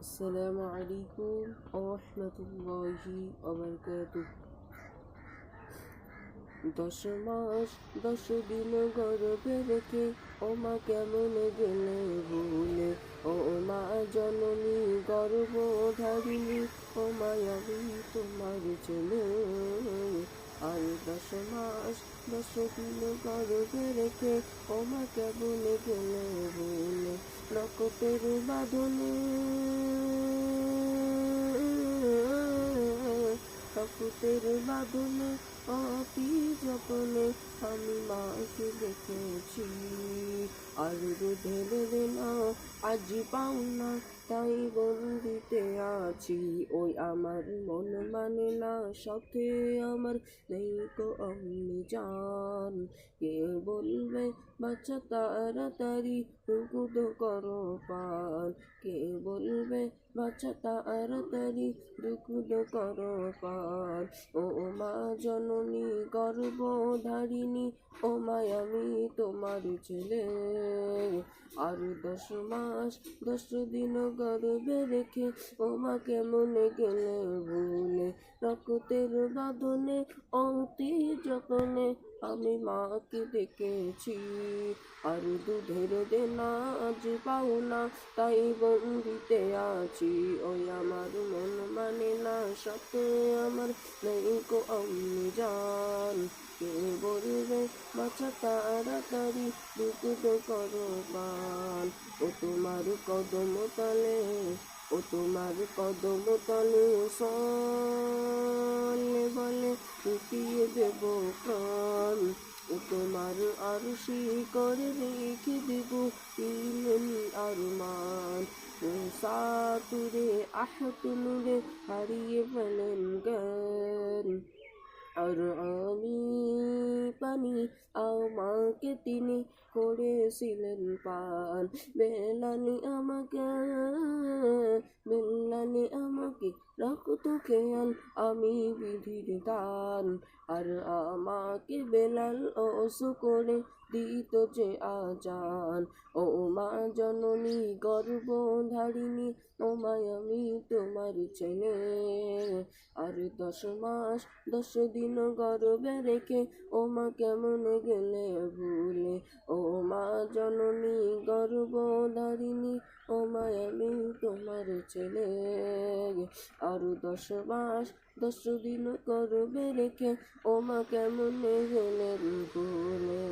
আসসালামু আলাইকুম রহমতুল্লাহি ওবরকাতুহ। দশ মাস, দশ দিন গর্ভে রেখে ও মা কেমন গেলে ভুলে, ও মা জননী গর্ভ ধারিণী ও মা আমি তোমার ছেলে। আর দশ মাস, দশ দিন গর্ভে রেখে ও মা কেমন গেলে রক্তের বাঁধনে রক্তের বাঁধনে অতি যতনে আমি মাকে দেখেছি, আর দুধের না আজ পাও না, তাই বন্দিতে আছি। ওই আমার মন মানে না, সাথে আমার নেই তো আমি জান। কে বলবে বাচ্চা তাড়াতাড়ি হুকুদ করো পান। কে বলবে বাচ্চা তাড়াতাড়ি দুকুদ করো পান। ও মা জননী গর্ব ধারিণী ও মায় আমি তোমার ছেলে। আর দশ মাস, দশ দিন গর্বে রেখে ও মা কেমন গেলে ভুলে রক্তের বাঁধনে অতি যতনে। আমি মাকে দেখেছি, আর দুধের দেনা আজ পাও না, তাই বন্দিতে আছি। ওই আমার মন মানে না, সাথে আমার নেই কো আমি জান কে বলবে বাচ্চা তাড়াতাড়ি দুকুদ করো পান ও তোমার কদম তলে, ও তোমার কদম তলে সলে বলে লুকিয়ে দেব প্রাণ। ও তোমার আরশি করে রেখে দেব ইলেন আর মান সাতুরে আহতুনুরে হারিয়ে ফেলেন জ্ঞান। আর আমি পানি আমাকে তিনি করেছিলেন পান। বেলানি আমাকে বেলানি আমাকে রক্ত খেয়াল আমি বিধির দান। আর আমাকে বেলাল অসু করে দিত যে আজান। ও মা জননী গর্ব ধারিণী ও আমি তোমার ছেলে। আর দশ মাস, দশ দিন গর্বে রেখে ও মা কেমন গেলে ভুলে। ও মা জননী গর্ব ধারিণী ও মা আমি তোমার ছেলে। আরও দশ মাস, দশ দিন করবে রেখে ও মা কেমন গেলে ভুলে?